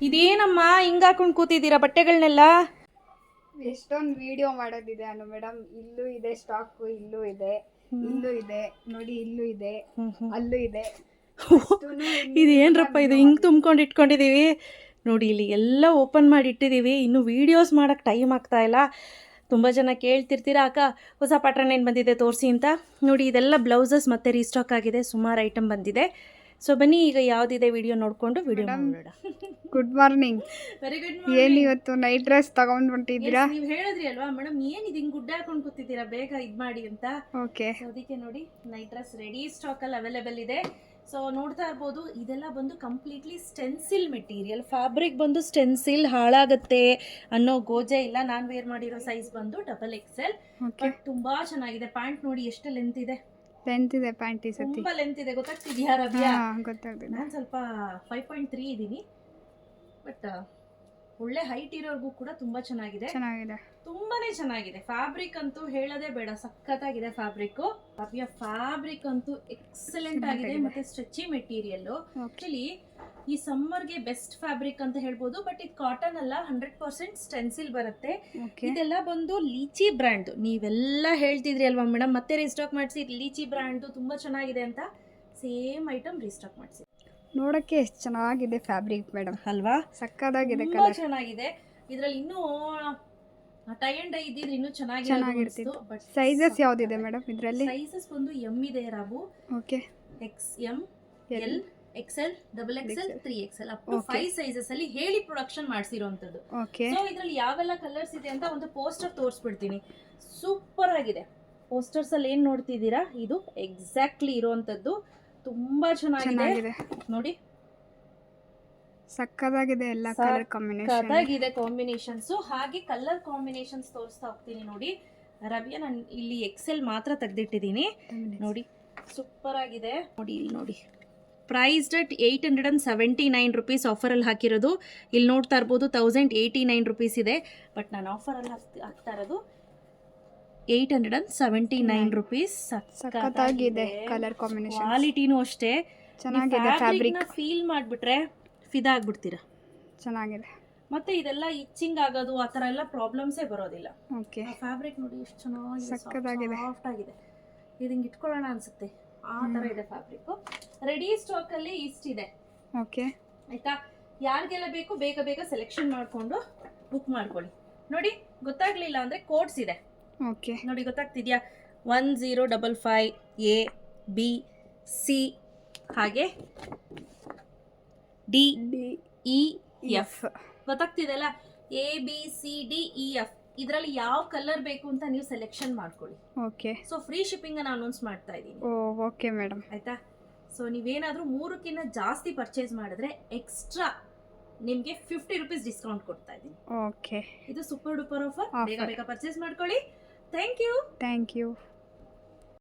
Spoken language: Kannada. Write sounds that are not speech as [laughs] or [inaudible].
ಇದೇನಮ್ಮ ಹಿಂಗ್ ಹಾಕೊಂಡು ಕೂತಿದ್ದೀರಾ ಬಟ್ಟೆಗಳನ್ನೆಲ್ಲ ಎಷ್ಟೊಂದು ವಿಡಿಯೋ ಮಾಡೋದಿದೆ ಅನು ಮೇಡಮ್ ಇಲ್ಲೂ ಇದೆ ಸ್ಟಾಕ್ ಇಲ್ಲೂ ಇದೆ ಇಲ್ಲೂ ಇದೆ ನೋಡಿ ಇಲ್ಲೂ ಇದೆ ಅಲ್ಲೂ ಇದೆ. ಇದು [laughs] ಇದೇನ್ರಪ್ಪ ಇದು ಹಿಂಗೆ ತುಂಬ್ಕೊಂಡು ಇಟ್ಕೊಂಡಿದ್ದೀವಿ? ನೋಡಿ ಇಲ್ಲಿ ಎಲ್ಲ ಓಪನ್ ಮಾಡಿ ಇಟ್ಟಿದ್ದೀವಿ. ಇನ್ನು ವೀಡಿಯೋಸ್ ಮಾಡೋಕ್ಕೆ ಟೈಮ್ ಆಗ್ತಾ ಇಲ್ಲ. ತುಂಬ ಜನ ಕೇಳ್ತಿರ್ತೀರಾ ಅಕ್ಕ ಹೊಸ ಪ್ಯಾಟ್ರನ್ ಏನು ಬಂದಿದೆ ತೋರಿಸಿ ಅಂತ. ನೋಡಿ ಇದೆಲ್ಲ ಬ್ಲೌಸಸ್ ಮತ್ತೆ ರೀಸ್ಟಾಕ್ ಆಗಿದೆ. ಸುಮಾರು ಐಟಮ್ ಬಂದಿದೆ. ಸೊ ಬನ್ನಿ ಈಗ ಯಾವುದಿದೆ ವಿಡಿಯೋ ನೋಡ್ಕೊಂಡು ವಿಡಿಯೋ ಮಾಡೋಣ ಗುಡ್ ಮಾರ್ನಿಂಗ್ ವೆರಿ ಗುಡ್ ಏನ್ ಇವತ್ತು ನೈಟ್ ಡ್ರೆಸ್ ತಗೊಂಡ್ ಹೊಂಟಿದ್ದೀರಾ ನೀವು ಹೇಳಿದ್ರಿ ಅಲ್ವಾ? ಮೇಡಮ್ ಏನಿದೆ ಹಿಂಗೆ ಗುಡ್ಡ ಹಾಕೊಂಡು ಕೂತಿದ್ದೀರಾ? ಬೇಗ ಇದು ಮಾಡಿ ಅಂತ. ಓಕೆ ಅದಕ್ಕೆ ನೋಡಿ ನೈಟ್ ಡ್ರೆಸ್ ರೆಡಿ ಸ್ಟಾಕಲ್ಲಿ ಅವೈಲೇಬಲ್ ಇದೆ. ಸೊ ನೋಡ್ತಾ ಇರ್ಬೋದು ಇದೆಲ್ಲ ಬಂದು ಕಂಪ್ಲೀಟ್ಲಿ ಸ್ಟೆನ್ಸಿಲ್ ಮೆಟೀರಿಯಲ್ ಫ್ಯಾಬ್ರಿಕ್ ಬಂದು ಸ್ಟೆನ್ಸಿಲ್ ಹಾಳಾಗತ್ತೆ ಅನ್ನೋ ಗೋಜೆ ಇಲ್ಲ. ನಾನು ವೇರ್ ಮಾಡಿರೋ ಸೈಜ್ ಬಂದು ಡಬಲ್ ಎಕ್ಸೆಲ್ ಎಲ್ ಬಟ್ ತುಂಬಾ ಚೆನ್ನಾಗಿದೆ. ಪ್ಯಾಂಟ್ ನೋಡಿ ಎಷ್ಟು ಲೆಂತ್ ಇದೆ? ಲೆಂತ್ ಇದೆ ಪ್ಯಾಂಟಿ ಸತಿ. ತುಂಬಾ ಲೆಂತ್ ಇದೆ ಗೊತ್ತಾಗ್ತಿದ್ಯಾ ಹಾ ಗೊತ್ತಾಗ್ತಿದೆ. ನಾನು ಸ್ವಲ್ಪ ಫೈವ್ ಪಾಯಿಂಟ್ ತ್ರೀ ಇದ್ದೀನಿ. ಬಟ್ ಒಳ್ಳೆ ಹೈಟ್ ಇರೋರ್ಗೂ ಕೂಡ ತುಂಬಾ ಚೆನ್ನಾಗಿದೆ. ಚೆನ್ನಾಗಿದೆ. ತುಂಬಾನೇ ಚೆನ್ನಾಗಿದೆ. ಫ್ಯಾಬ್ರಿಕ್ ಅಂತೂ ಹೇಳೋದೇ ಬೇಡ ಸಖತ್ತಾಗಿದೆ ಫ್ಯಾಬ್ರಿಕ್ ಅಭಿಯ ಫ್ಯಾಬ್ರಿಕ್ ಅಂತೂ ಎಕ್ಸಲೆಂಟ್ ಆಗಿದೆ ಆಗಿದೆ. ಮತ್ತೆ ಸ್ಟ್ರೆಚಿ ಮೆಟೀರಿಯಲ್ ಆಕ್ಚುಲಿ ಈ ಸಮ್ಮರ್ಗೆ ಬೆಸ್ಟ್ ಫ್ಯಾಬ್ರಿಕ್ ಅಂತ ಹೇಳ್ಬೋದು ಬಟ್ ಇದು ಕಾಟನ್ ಅಲ್ಲ ಹಂಡ್ರೆಡ್ ಪರ್ಸೆಂಟ್ ಸ್ಟೆನ್ಸಿಲ್ ಬರುತ್ತೆ. ಇದೆಲ್ಲ ಬಂದು ಲೀಚಿ ಬ್ರ್ಯಾಂಡ್ ನೀವೆಲ್ಲ ಹೇಳ್ತಿದ್ರಿ ಅಲ್ವಾ ಮೇಡಮ್? ಮತ್ತೆ ರೀಸ್ಟಾಕ್ ಮಾಡಿಸಿ ಲೀಚಿ ಬ್ರ್ಯಾಂಡ್ ತುಂಬಾ ಚೆನ್ನಾಗಿದೆ ಅಂತ ಸೇಮ್ ಐಟಮ್ ರೀಸ್ಟಾಕ್ ಮಾಡಿಸಿ. ನೋಡಕ್ಕೆ ಎಷ್ಟು ಚೆನ್ನಾಗಿದೆ ಫ್ಯಾಬ್ರಿಕ್ ಮೇಡಮ್. ಅಲ್ವಾ? ಸಕ್ಕದಾಗಿದೆ ಕಲರ್. ಚೆನ್ನಾಗಿದೆ. ಇದ್ರಲ್ಲಿ ಇನ್ನೂ ಟೈ ಅಂಡ್ ಡೈ ಇದ್ದಿದ್ರೆ ಇನ್ನೂ ಚೆನ್ನಾಗಿ ಚೆನ್ನಾಗಿರ್ತಿತ್ತು. ಬಟ್ ಸೈಜಸ್ ಯಾವ್ದಿದೆ ಮೇಡಮ್ ಇದರಲ್ಲಿ? ಸೈಜಸ್ ಬಂದು ಎಂ ಇದೆ ರಾಬು okay. X M L XL double XL. Three XL up to. Five sizes ಅಲ್ಲಿ ಹೇಳಿ ಪ್ರೊಡಕ್ಷನ್ ಮಾಡಿಸಿರುವಂತದ್ದು ಸೊ ಇದ್ರಲ್ಲಿ ಯಾವೆಲ್ಲ ಕಲರ್ಸ್ ಇದೆ ಅಂತ ಒಂದು ಪೋಸ್ಟರ್ ತೋರಿಸ್ಬಿಡ್ತೀನಿ. ಸೂಪರ್ ಆಗಿದೆ. ಪೋಸ್ಟರ್ಸ್ ಅಲ್ಲಿ ಏನ್ ನೋಡ್ತಿದ್ದೀರಾ? ಇದು ಎಕ್ಸಾಕ್ಟ್ಲಿ ಇರುವಂತದ್ದು ತುಂಬಾ ಚೆನ್ನಾಗಿದೆ. ನೋಡಿ. ಸಕ್ಕದಾಗಿದೆ ಎಲ್ಲ ಕಲರ್ ಕಾಂಬಿನೇಷನ್ ಕಾಂಬಿನೇಷನ್ಸ್ ಹಾಗೆ ಕಲರ್ ಕಾಂಬಿನೇಷನ್ಸ್ ತೋರಿಸ್ತಾ ಹೋಗ್ತೀನಿ ನೋಡಿ. ರವಿಯ ನಾನು ಇಲ್ಲಿ ಎಕ್ಸೆಲ್ ಮಾತ್ರ ತೆಗೆದಿಟ್ಟಿದ್ದೀನಿ. ನೋಡಿ ಸೂಪರ್ ಆಗಿದೆ. ನೋಡಿ ಇಲ್ಲಿ ನೋಡಿ. Price at eight hundred and seventy nine rupees ಆಫರಲ್ಲಿ ಹಾಕಿರೋದು. ಇಲ್ಲಿ ನೋಡ್ತಾ ಇರ್ಬೋದು ತೌಸಂಡ್ ಏಯ್ಟಿ ನೈನ್ ರುಪೀಸ್ ಇದೆ. ಬಟ್ ನಾನು ಆಫರಲ್ಲಿ ಹಾಕ್ತಾ ಇರೋದು eight hundred and seventy nine rupees ಸಕ್ಕತ್ತಾಗಿದೆ ಕಲರ್ ಕಾಂಬಿನೇಷನ್ ಕ್ವಾಲಿಟಿನೂ ಅಷ್ಟೇ. ಚೆನ್ನಾಗಿದೆ ಫ್ಯಾಬ್ರಿಕ್ ಫೀಲ್ ಮಾಡಿಬಿಟ್ರೆ ಫಿದಾಗ್ಬಿಡ್ತೀರಾ ಚೆನ್ನಾಗಿದೆ. ಮತ್ತೆ ಇದೆಲ್ಲ ಇಚ್ಚಿಂಗ್ ಆಗೋದು ಆ ಥರ ಎಲ್ಲ ಪ್ರಾಬ್ಲಮ್ಸೇ ಬರೋದಿಲ್ಲ. ಓಕೆ ಫ್ಯಾಬ್ರಿಕ್ ನೋಡಿ ಎಷ್ಟು ಸಖತ್ತಾಗಿದೆ. ಸಾಫ್ಟ್ ಆಗಿದೆ. ಇದು ಹಿಂಗೆ ಇಟ್ಕೊಳ್ಳೋಣ ಅನ್ಸುತ್ತೆ. ಆ ತರ ಇದೆ ಫ್ಯಾಬ್ರಿಕ್ ರೆಡಿ ಸ್ಟಾಕ್ ಅಲ್ಲಿ ಇಷ್ಟಿದೆ. ಓಕೆ. ಆಯ್ತಾ? ಯಾರಿಗೆಲ್ಲ ಬೇಕು ಬೇಗ ಬೇಗ ಸೆಲೆಕ್ಷನ್ ಮಾಡಿಕೊಂಡು ಬುಕ್ ಮಾಡ್ಕೊಳ್ಳಿ. ನೋಡಿ ಗೊತ್ತಾಗ್ಲಿಲ್ಲ ಅಂದ್ರೆ ಕೋಡ್ಸ್ ಇದೆ. ಓಕೆ. ನೋಡಿ ಗೊತ್ತಾಗ್ತಿದ್ಯಾ? One zero double five A B C ಹಾಗೆ D D E F ಗೊತ್ತಾಗ್ತಿದೆಯಲ್ಲ? A B C D E F ಇದರಲ್ಲಿ ಯಾವ ಕಲರ್ ಬೇಕು ಅಂತ ನೀವು ಸೆಲೆಕ್ಷನ್ ಮಾಡ್ಕೊಳ್ಳಿ. ಓಕೆ ಸೊ ಫ್ರೀ ಶಿಪ್ಪಿಂಗ್ ಅನ್ನ ಅನೌನ್ಸ್ ಮಾಡ್ತಾ ಇದ್ದೀನಿ. ಓ ಓಕೆ ಮೇಡಮ್ ಆಯ್ತಾ? ಸೊ ನೀವೇನಾದರೂ ಮೂರಕ್ಕಿಂತ ಜಾಸ್ತಿ ಪರ್ಚೇಸ್ ಮಾಡಿದ್ರೆ ಎಕ್ಸ್ಟ್ರಾ ನಿಮಗೆ ಫಿಫ್ಟಿ ರುಪೀಸ್ ಡಿಸ್ಕೌಂಟ್ ಕೊಡ್ತಾ ಇದ್ದೀನಿ. ಓಕೆ ಇದು ಸೂಪರ್ ಡೂಪರ್ ಆಫರ್ ಬೇಗ. ಬೇಗ ಪರ್ಚೇಸ್ ಮಾಡ್ಕೊಳ್ಳಿ. Thank you thank you